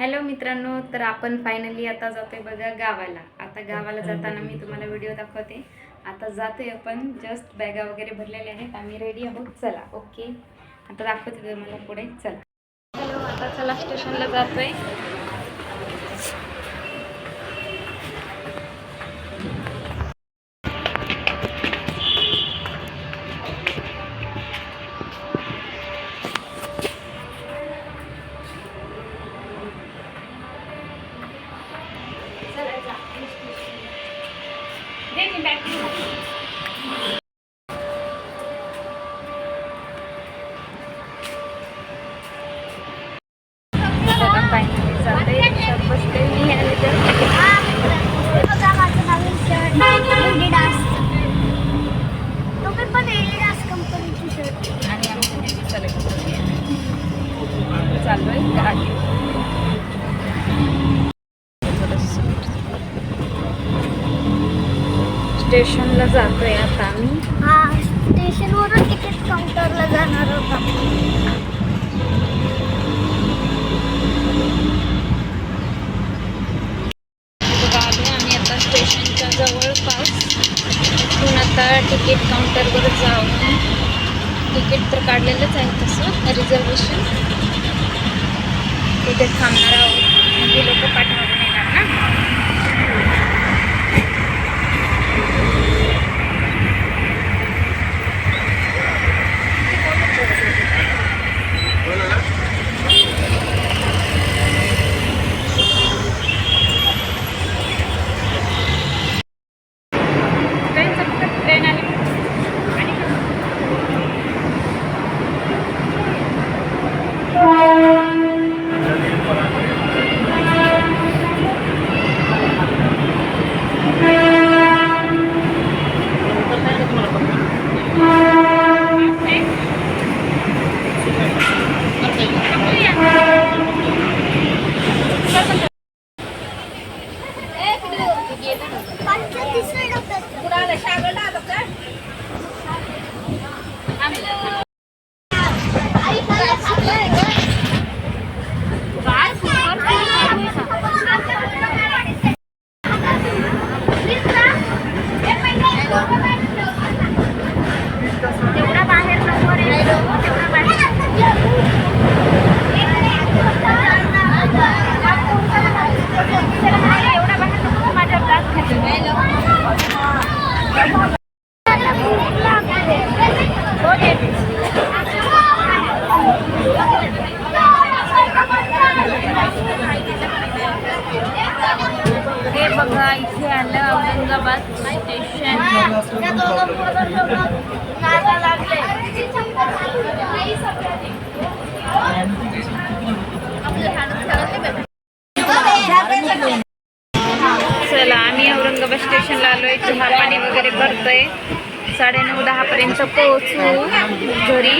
Hello मित्रांनो तर आपण फायनली आता जातोय बघा गावाला. आता गावाला जाताना मी तुम्हाला व्हिडिओ दाखवते. आता जातोय आपण जस्ट बॅगा वगैरे भरलेल्या आहेत. आम्ही रेडी आहोत. चला ओके आता दाखवते तुम्हाला पुढे. चला. हॅलो आता चला स्टेशनला जातोय. I'm back. स्टेशनला जातोय आता आम्ही. स्टेशनवरून तिकीट काउंटरला जाणार होता आलोय आम्ही आता स्टेशनच्या जवळपास इथून आता तिकीट काउंटरवर जाऊन तिकीट तर काढलेलंच आहे तसं रिझर्वेशन. तिथे थांबणार आहोत. लोक पाठवून येणार ना. चला आम्ही औरंगाबाद स्टेशनला आलोय. चहा पाणी वगैरे करतोय. साडेनऊ दहा पर्यंत पोहोचू घरी.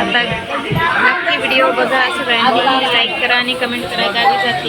आता नक्की व्हिडिओ बघा सगळ्यांनी. लाईक करा आणि कमेंट करा. गावी जाते.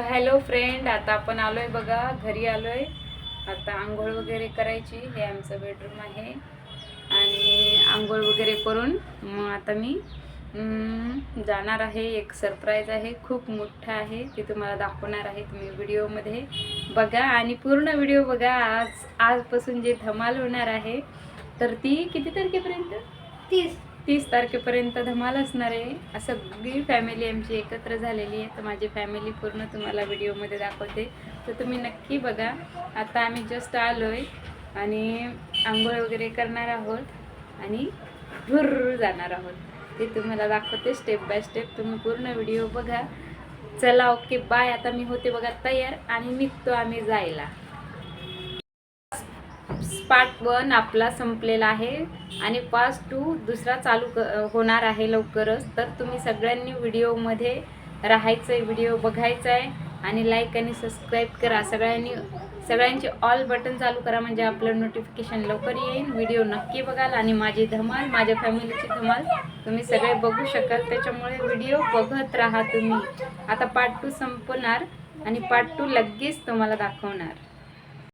हॅलो फ्रेंड आता आपण आलो आहे बघा घरी आलो आहे आता आंघोळ वगैरे करायची हे आमचं बेडरूम आहे. आणि आंघोळ वगैरे करून मग आता मी जाणार आहे. एक सरप्राईज आहे खूप मोठा आहे. ते तुम्हाला दाखवणार आहे तुम्ही व्हिडिओमध्ये बघा आणि पूर्ण व्हिडिओ बघा आज आजपासून जे धमाल होणार आहे तर ती किती तारखेपर्यंत? तीस. तीस तारखेपर्यंत धमाल असणार आहे. सगळी फॅमिली आमची एकत्र झालेली आहे. तर माझी फॅमिली पूर्ण तुम्हाला व्हिडिओमध्ये दाखवते. तर तुम्ही नक्की बघा. आता आम्ही जस्ट आलो आहे आणि आंघोळ वगैरे करणार आहोत आणि भुर्र जाणार आहोत. ते तुम्हाला दाखवते स्टेप बाय स्टेप तुम्ही पूर्ण व्हिडिओ बघा. चला ओके बाय आता मी होते बघा तयार आणि निघतो आम्ही जायला. पार्ट वन आपला संपलेला आहे आणि पार्ट टू दुसरा चालू क- होणार आहे लवकरच. तर तुम्ही सगळ्यांनी व्हिडिओमध्ये राहायचं आहे व्हिडिओ बघायचा आहे आणि लाईक आणि सबस्क्राईब करा. सगळ्यांनी सगळ्यांचे ऑल बटन चालू करा म्हणजे आपलं नोटिफिकेशन लवकर येईल. व्हिडिओ नक्की बघाल आणि माझी धमाल माझ्या फॅमिलीची धमाल तुम्ही सगळे बघू शकाल. त्याच्यामुळे व्हिडिओ बघत राहा तुम्ही. आता पार्ट टू संपणार आणि पार्ट टू लगेच तुम्हाला दाखवणार.